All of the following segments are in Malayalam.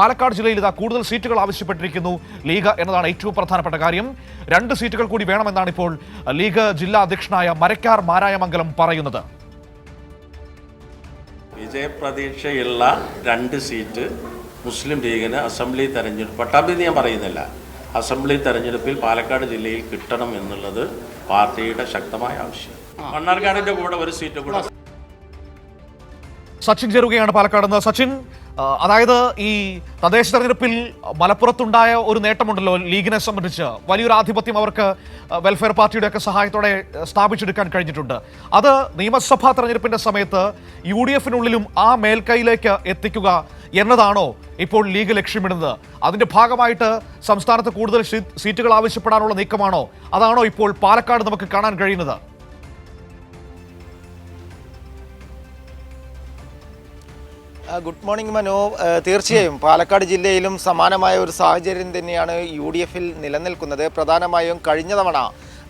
പാലക്കാട് ജില്ലയിൽ ഇതാ കൂടുതൽ സീറ്റുകൾ ആവശ്യപ്പെട്ടിരിക്കുന്നു. ലീഗ് എന്നതാണ് ഏറ്റവും പ്രധാനപ്പെട്ട കാര്യം. രണ്ട് സീറ്റുകൾ കൂടി വേണമെന്നാണ് ഇപ്പോൾ ലീഗ് ജില്ലാ അധ്യക്ഷനായ മരക്കാർ മാരായമംഗലം പറയുന്നത്. വിജയപ്രതീക്ഷയുള്ള രണ്ട് സീറ്റ് മുസ്ലിം ലീഗിന് അസംബ്ലി തെരഞ്ഞെടുപ്പ് പട്ടാമ്പി ഞാൻ പറയുന്നില്ല. അസംബ്ലി തെരഞ്ഞെടുപ്പിൽ പാലക്കാട് ജില്ലയിൽ കിട്ടണം എന്നുള്ളത് പാർട്ടിയുടെ ശക്തമായ ആവശ്യം. മണ്ണാർക്കാടിന്റെ കൂടെ ഒരു സീറ്റ് കൂടെ. സച്ചിൻ ചേരുകയാണ് പാലക്കാട് നിന്ന്. സച്ചിൻ അതായത് ഈ തദ്ദേശ തെരഞ്ഞെടുപ്പിൽ മലപ്പുറത്തുണ്ടായ ഒരു നേട്ടമുണ്ടല്ലോ ലീഗിനെ സംബന്ധിച്ച്. വലിയൊരു ആധിപത്യം അവർക്ക് വെൽഫെയർ പാർട്ടിയുടെ ഒക്കെ സഹായത്തോടെ സ്ഥാപിച്ചെടുക്കാൻ കഴിഞ്ഞിട്ടുണ്ട്. അത് നിയമസഭാ തെരഞ്ഞെടുപ്പിന്റെ സമയത്ത് യു ഡി എഫിനുള്ളിലും ആ മേൽക്കൈയിലേക്ക് എത്തിക്കുക എന്നതാണോ ഇപ്പോൾ ലീഗ് ലക്ഷ്യമിടുന്നത്? അതിന്റെ ഭാഗമായിട്ട് സംസ്ഥാനത്ത് കൂടുതൽ സീറ്റുകൾ ആവശ്യപ്പെടാനുള്ള നീക്കമാണോ? അതാണോ ഇപ്പോൾ പാലക്കാട് നമുക്ക് കാണാൻ കഴിയുന്നത്? Good morning Manu. തീർച്ചയായും പാലക്കാട് ജില്ലയിലും സമാനമായ ഒരു സാഹചര്യം തന്നെയാണ് യു ഡി എഫിൽ നിലനിൽക്കുന്നത്. പ്രധാനമായും കഴിഞ്ഞ തവണ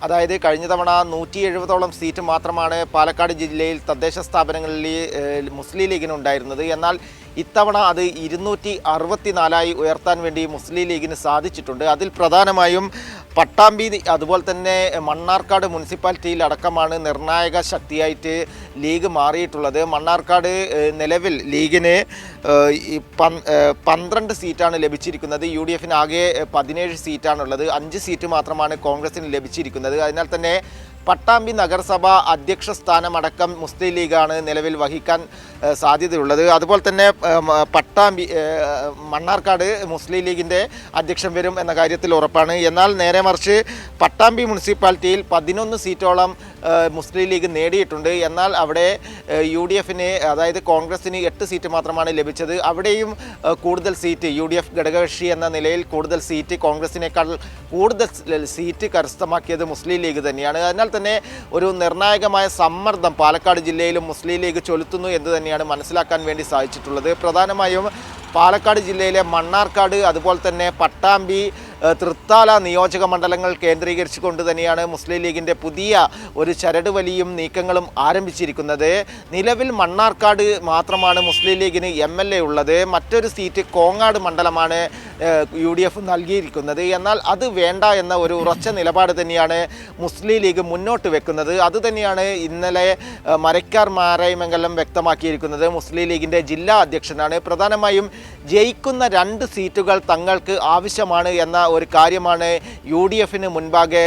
അതായത് കഴിഞ്ഞ തവണ നൂറ്റി എഴുപതോളം സീറ്റ് മാത്രമാണ് പാലക്കാട് ജില്ലയിൽ തദ്ദേശ സ്ഥാപനങ്ങളിൽ മുസ്ലിം ലീഗിന് ഉണ്ടായിരുന്നത്. എന്നാൽ ഇത്തവണ അത് ഇരുന്നൂറ്റി അറുപത്തിനാലായി ഉയർത്താൻ വേണ്ടി മുസ്ലിം ലീഗിന് സാധിച്ചിട്ടുണ്ട്. അതിൽ പ്രധാനമായും പട്ടാമ്പി അതുപോലെ തന്നെ മണ്ണാർക്കാട് മുനിസിപ്പാലിറ്റിയിൽ അടക്കമാണ് നിർണായക ശക്തിയായിട്ട് ലീഗ് മാറിയിട്ടുള്ളത്. മണ്ണാർക്കാട് നിലവിൽ ലീഗിന് പന്ത്രണ്ട് സീറ്റാണ് ലഭിച്ചിരിക്കുന്നത്. യു ഡി എഫിന് ആകെ പതിനേഴ് സീറ്റാണുള്ളത്. അഞ്ച് സീറ്റ് മാത്രമാണ് കോൺഗ്രസിന് ലഭിച്ചിരിക്കുന്നത്. അതിനാൽ തന്നെ പട്ടാമ്പി നഗരസഭ അധ്യക്ഷ സ്ഥാനമടക്കം മുസ്ലിം ലീഗാണ് നിലവിൽ വഹിക്കാൻ സാധ്യതയുള്ളത്. അതുപോലെ തന്നെ പട്ടാമ്പി മണ്ണാർക്കാട് മുസ്ലിം ലീഗിന്റെ അധ്യക്ഷൻ വരും എന്ന കാര്യത്തിൽ ഉറപ്പാണ്. എന്നാൽ നേരെ മറിച്ച് പട്ടാമ്പി മുനിസിപ്പാലിറ്റിയിൽ പതിനൊന്ന് സീറ്റോളം മുസ്ലിം ലീഗ് നേടിയിട്ടുണ്ട്. എന്നാൽ അവിടെ യു ഡി എഫിന് അതായത് കോൺഗ്രസിന് എട്ട് സീറ്റ് മാത്രമാണ് ലഭിച്ചത്. അവിടെയും കൂടുതൽ സീറ്റ് യു ഡി എഫ് ഘടകകക്ഷി എന്ന നിലയിൽ കൂടുതൽ സീറ്റ് കോൺഗ്രസിനേക്കാൾ കൂടുതൽ സീറ്റ് കരസ്ഥമാക്കിയത് മുസ്ലിം ലീഗ് തന്നെയാണ്. അതിനാൽ തന്നെ ഒരു നിർണായകമായ സമ്മർദ്ദം പാലക്കാട് ജില്ലയിലും മുസ്ലിം ലീഗ് ചൊലുത്തുന്നു എന്ന് തന്നെയാണ് മനസ്സിലാക്കാൻ വേണ്ടി സാധിച്ചിട്ടുള്ളത്. പ്രധാനമായും പാലക്കാട് ജില്ലയിലെ മണ്ണാർക്കാട് അതുപോലെ തന്നെ പട്ടാമ്പി തൃത്താല നിയോജക മണ്ഡലങ്ങൾ കേന്ദ്രീകരിച്ചുകൊണ്ട് തന്നെയാണ് മുസ്ലിം ലീഗിന്റെ പുതിയ ഒരു ചരട് വലിയും നീക്കങ്ങളും ആരംഭിച്ചിരിക്കുന്നത്. നിലവിൽ മണ്ണാർക്കാട് മാത്രമാണ് മുസ്ലിം ലീഗിന് എം എൽ എ ഉള്ളത്. മറ്റൊരു സീറ്റ് കോങ്ങാട് മണ്ഡലമാണ് യു ഡി എഫ് നൽകിയിരിക്കുന്നത്. എന്നാൽ അത് വേണ്ട എന്ന ഒരു ഉറച്ച നിലപാട് തന്നെയാണ് മുസ്ലിം ലീഗ് മുന്നോട്ട് വെക്കുന്നത്. അതുതന്നെയാണ് ഇന്നലെ മരക്കാർ മാരായ്മംഗലം വ്യക്തമാക്കിയിരിക്കുന്നത്. മുസ്ലിം ലീഗിന്റെ ജില്ലാ അധ്യക്ഷനാണ്. പ്രധാനമായും ജയിക്കുന്ന രണ്ട് സീറ്റുകൾ തങ്ങൾക്ക് ആവശ്യമാണ് എന്ന ഒരു കാര്യമാണ് യു ഡി എഫിന് മുൻപാകെ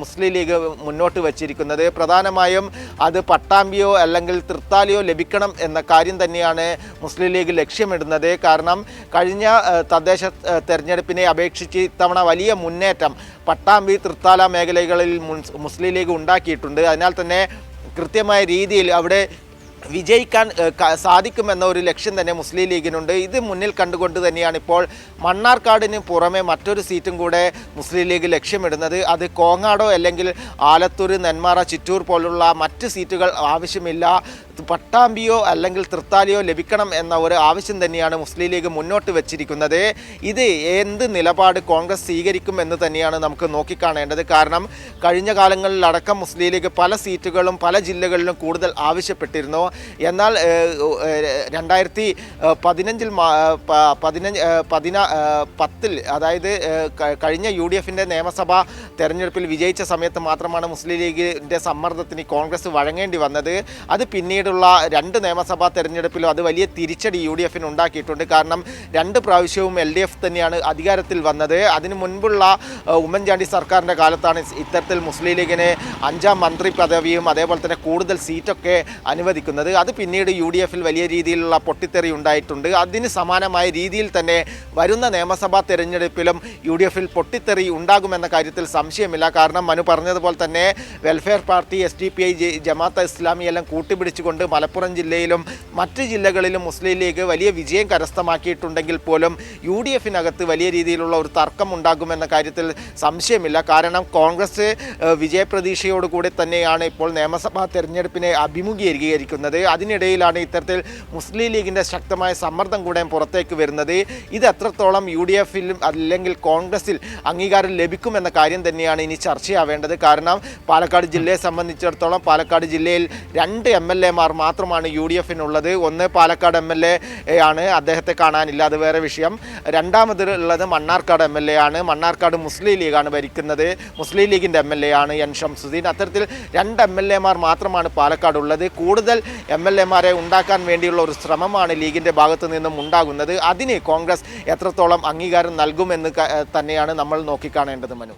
മുസ്ലിം ലീഗ് മുന്നോട്ട് വച്ചിരിക്കുന്നത്. പ്രധാനമായും അത് പട്ടാമ്പിയോ അല്ലെങ്കിൽ തൃത്താലിയോ ലഭിക്കണം എന്ന കാര്യം തന്നെയാണ് മുസ്ലിം ലീഗ് ലക്ഷ്യമിടുന്നത്. കാരണം കഴിഞ്ഞ തദ്ദേശ തെരഞ്ഞെടുപ്പിനെ അപേക്ഷിച്ച് ഇത്തവണ വലിയ മുന്നേറ്റം പട്ടാമ്പി തൃത്താല മേഖലകളിൽ മുസ്ലിം ലീഗ് ഉണ്ടാക്കിയിട്ടുണ്ട്. അതിനാൽ തന്നെ കൃത്യമായ രീതിയിൽ അവിടെ വിജയിക്കാൻ സാധിക്കുമെന്ന ഒരു ലക്ഷ്യം തന്നെ മുസ്ലിം ലീഗിനുണ്ട്. ഇത് മുന്നിൽ കണ്ടുകൊണ്ട് തന്നെയാണ് ഇപ്പോൾ മണ്ണാർക്കാടിന് പുറമെ മറ്റൊരു സീറ്റും കൂടെ മുസ്ലിം ലീഗ് ലക്ഷ്യമിടുന്നത്. അത് കോങ്ങാടോ അല്ലെങ്കിൽ ആലത്തൂർ നെന്മാറ ചിറ്റൂർ പോലുള്ള മറ്റ് സീറ്റുകൾ ആവശ്യമില്ല. പട്ടാമ്പിയോ അല്ലെങ്കിൽ തൃത്താലിയോ ലഭിക്കണം എന്ന ഒരു ആവശ്യം തന്നെയാണ് മുസ്ലിം ലീഗ് മുന്നോട്ട് വെച്ചിരിക്കുന്നത്. ഇത് എന്ത് നിലപാട് കോൺഗ്രസ് സ്വീകരിക്കും എന്ന് തന്നെയാണ് നമുക്ക് നോക്കിക്കാണേണ്ടത്. കാരണം കഴിഞ്ഞ കാലങ്ങളിലടക്കം മുസ്ലിം ലീഗ് പല സീറ്റുകളും പല ജില്ലകളിലും കൂടുതൽ ആവശ്യപ്പെട്ടിരുന്നു. എന്നാൽ രണ്ടായിരത്തി പതിനഞ്ചിൽ പതിനഞ്ച് പതിന പത്തിൽ അതായത് കഴിഞ്ഞ യു ഡി എഫിന്റെ നിയമസഭാ തെരഞ്ഞെടുപ്പിൽ വിജയിച്ച സമയത്ത് മാത്രമാണ് മുസ്ലിം ലീഗിന്റെ സമ്മർദ്ദത്തിന് കോൺഗ്രസ് വഴങ്ങേണ്ടി വന്നത്. അത് പിന്നീടുള്ള രണ്ട് നിയമസഭാ തെരഞ്ഞെടുപ്പിലും അത് വലിയ തിരിച്ചടി യു ഡി എഫിന് ഉണ്ടാക്കിയിട്ടുണ്ട്. കാരണം രണ്ട് പ്രാവശ്യവും എൽ ഡി എഫ് തന്നെയാണ് അധികാരത്തിൽ വന്നത്. അതിനു മുൻപുള്ള ഉമ്മൻചാണ്ടി സർക്കാരിന്റെ കാലത്താണ് ഇത്തരത്തിൽ മുസ്ലിം ലീഗിന് അഞ്ചാം മന്ത്രി പദവിയും അതേപോലെ തന്നെ കൂടുതൽ സീറ്റൊക്കെ അനുവദിക്കുന്നത്. അത് പിന്നീട് യു ഡി എഫിൽ വലിയ രീതിയിലുള്ള പൊട്ടിത്തെറി ഉണ്ടായിട്ടുണ്ട്. അതിന് സമാനമായ രീതിയിൽ തന്നെ വരുന്ന നിയമസഭാ തെരഞ്ഞെടുപ്പിലും യു ഡി എഫിൽ പൊട്ടിത്തെറി ഉണ്ടാകുമെന്ന കാര്യത്തിൽ സംശയമില്ല. കാരണം മനു പറഞ്ഞതുപോലെ തന്നെ welfare party S D P I Jamaat Islami എല്ലാം മലപ്പുറം ജില്ലയിലും മറ്റ് ജില്ലകളിലും മുസ്ലിം ലീഗ് വലിയ വിജയം കരസ്ഥമാക്കിയിട്ടുണ്ടെങ്കിൽ പോലും യു ഡി എഫിനകത്ത് വലിയ രീതിയിലുള്ള ഒരു തർക്കം ഉണ്ടാകുമെന്ന കാര്യത്തിൽ സംശയമില്ല. കാരണം കോൺഗ്രസ് വിജയപ്രതീക്ഷയോടുകൂടി തന്നെയാണ് ഇപ്പോൾ നിയമസഭാ തെരഞ്ഞെടുപ്പിനെ അഭിമുഖീകരിക്കുന്നത്. അതിനിടയിലാണ് ഇത്തരത്തിൽ മുസ്ലിം ലീഗിന്റെ ശക്തമായ സമ്മർദ്ദം കൂടെ പുറത്തേക്ക് വരുന്നത്. ഇത് എത്രത്തോളം യു ഡി എഫിലും അല്ലെങ്കിൽ കോൺഗ്രസിൽ അംഗീകാരം ലഭിക്കുമെന്ന കാര്യം തന്നെയാണ് ഇനി ചർച്ചയാവേണ്ടത്. കാരണം പാലക്കാട് ജില്ലയെ സംബന്ധിച്ചിടത്തോളം പാലക്കാട് ജില്ലയിൽ രണ്ട് എം എൽ എമാർ മാർ മാത്രമാണ് യു ഡി എഫിനുള്ളത്. ഒന്ന് പാലക്കാട് എം എൽ എ ആണ്. അദ്ദേഹത്തെ കാണാനില്ല. അത് വേറെ വിഷയം. രണ്ടാമത് ഉള്ളത് മണ്ണാർക്കാട് എം എൽ എ ആണ്. മണ്ണാർക്കാട് മുസ്ലിം ലീഗാണ് ഭരിക്കുന്നത്. മുസ്ലിം ലീഗിന്റെ എം എൽ എ ആണ് എൻ ഷംസുദ്ദീൻ അത്തരത്തിൽ രണ്ട് എം എൽ എമാർ മാത്രമാണ് പാലക്കാട് ഉള്ളത്. കൂടുതൽ എം എൽ എമാരെ ഉണ്ടാക്കാൻ വേണ്ടിയുള്ള ഒരു ശ്രമമാണ് ലീഗിന്റെ ഭാഗത്തു നിന്നും ഉണ്ടാകുന്നത്. അതിന് കോൺഗ്രസ് എത്രത്തോളം അംഗീകാരം നൽകുമെന്ന് തന്നെയാണ് നമ്മൾ നോക്കിക്കാണേണ്ടത് മനു.